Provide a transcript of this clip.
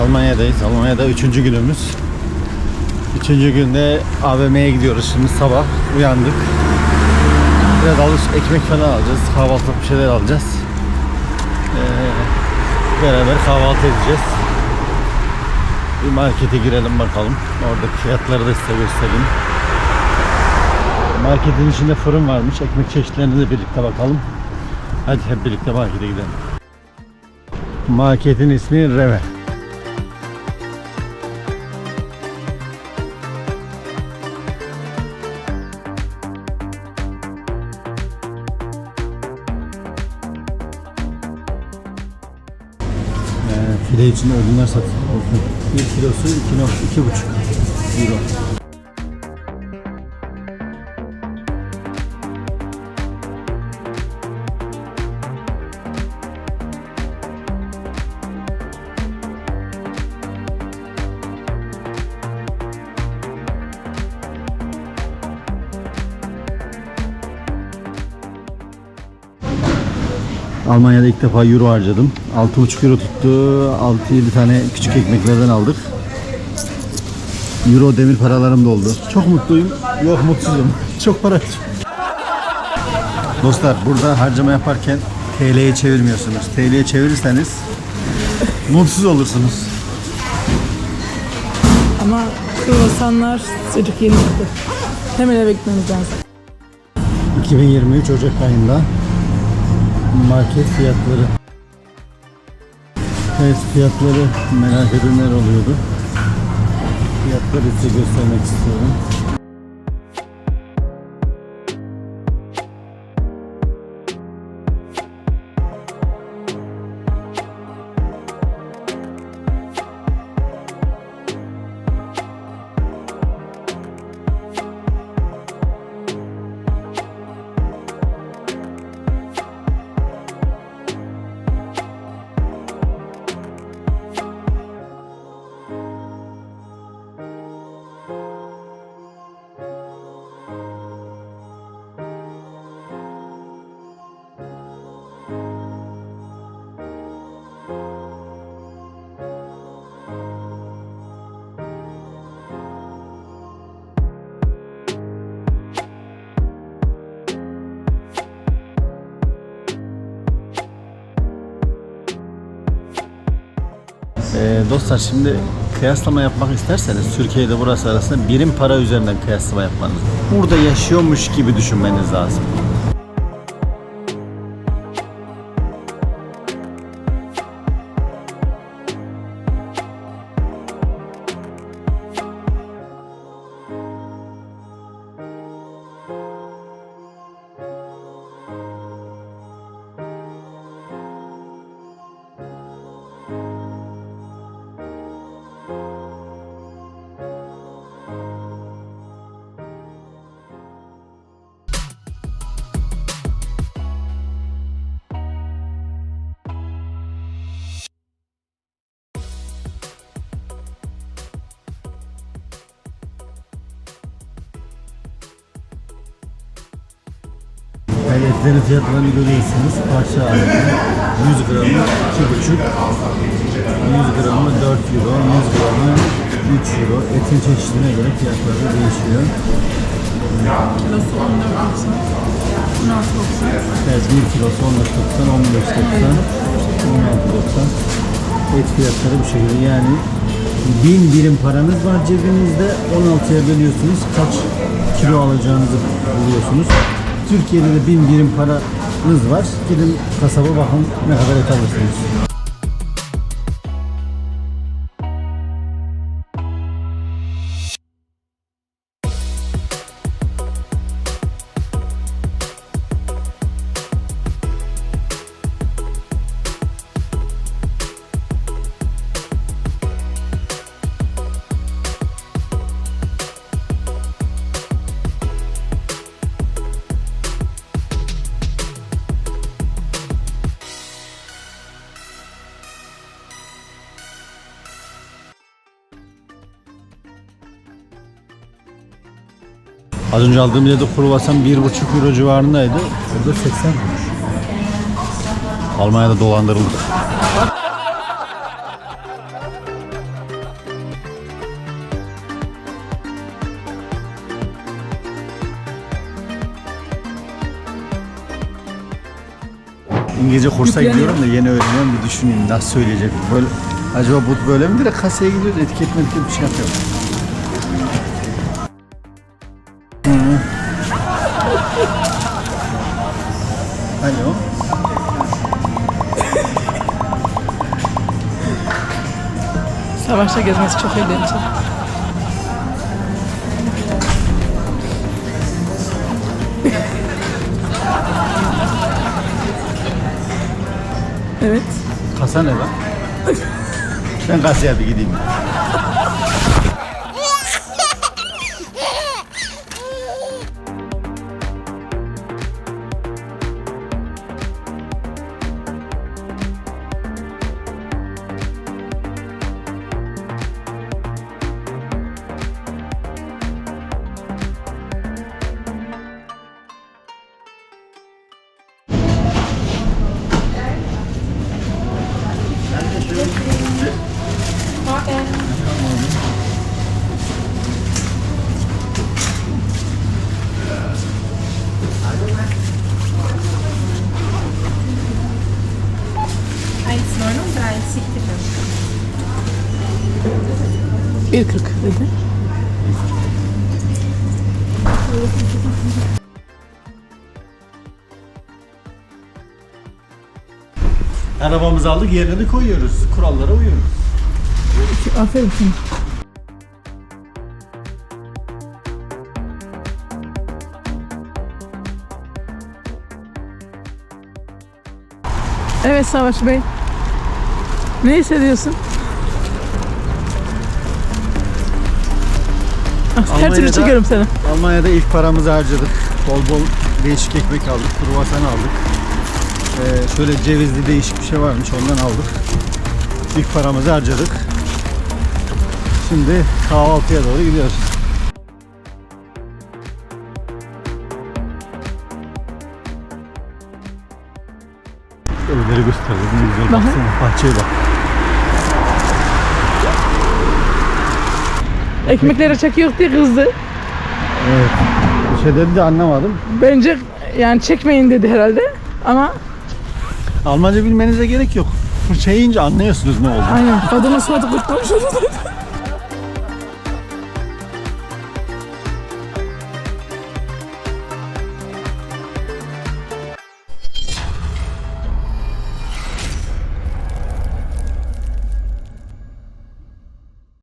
Almanya'dayız. Almanya'da üçüncü günümüz. Üçüncü günde AVM'ye gidiyoruz şimdi sabah. Uyandık. Biraz alış ekmek falan alacağız. Kahvaltılık bir şeyler alacağız. Ee, beraber kahvaltı edeceğiz. Bir markete girelim bakalım. Oradaki fiyatları da size göstereyim. Marketin içinde fırın varmış. Ekmek çeşitlerine de birlikte bakalım. Hadi hep birlikte markete gidelim. Marketin ismi Reve. File için ödünler satılıyor. Bir kilosu 2.5 euro. Almanya'da ilk defa euro harcadım. 6,5 euro tuttu. 6-7 tane küçük ekmeklerden aldık. Euro demir paralarım doldu. Çok mutluyum. Yok mutsuzum. Çok para. Dostlar burada harcama yaparken TL'ye çevirmiyorsunuz. TL'ye çevirirseniz mutsuz olursunuz. Ama kruvasanlar sıcak yeni çıktı. Hemen eve gitmemiz lazım. 2023 Ocak ayında market fiyatları Evet fiyatları merak edenler oluyordu. Fiyatları size göstermek istiyorum. Ee, dostlar şimdi kıyaslama yapmak isterseniz Türkiye'de burası arasında birim para üzerinden kıyaslama yapmanız. Burada yaşıyormuş gibi düşünmeniz lazım. Yani etlerin fiyatlarını görüyorsunuz. Parça halinde 100 gramı 2,5 100 gramı 4 euro 100 gramı 3 euro Etin çeşidine göre fiyatları değişiyor. Kilosu 14.90. 16.90. Evet 1 kilosu 14.90 15.90 16.90 Et fiyatları bu şekilde yani 1000 birim paranız var cebinizde 16'ya bölüyorsunuz kaç kilo alacağınızı buluyorsunuz. Türkiye'de de 1000 birim paranız var. Gidin kasaba bakın ne kadar et alırsınız. Az önce aldığım yerde kruvasan 1,5 euro civarındaydı. Burada 80 kuruş. Almanya'da dolandırıldık. İngilizce kursa gidiyorum da yeni öğreniyorum bir düşüneyim nasıl söyleyecek. Böyle, acaba bu böyle mi direkt kasaya gidiyoruz etiket mi bir şey yapıyor. Savaşta gezmesi çok eğlenceli. evet. Kasa ne lan? ben kasaya bir gideyim. Bir kırk dedi. Arabamızı aldık yerine koyuyoruz. Kurallara uyuyoruz. Aferin sana. Evet Savaş Bey. Ne hissediyorsun? Her türlü çekerim seni. Almanya'da ilk paramızı harcadık. Bol bol değişik ekmek aldık. Kruvasan aldık. Ee, şöyle cevizli değişik bir şey varmış ondan aldık. İlk paramızı harcadık. Şimdi kahvaltıya doğru gidiyoruz. Evleri gösterdim. Ne güzel baksana. Bahçeye bak. Ekmekleri çekiyor diye kızdı. Evet. Bir şey dedi de anlamadım. Bence yani çekmeyin dedi herhalde. Ama Almanca bilmenize gerek yok. Fırça yiyince anlıyorsunuz ne oldu. aynen kadının suratı kurtulmuş dedi.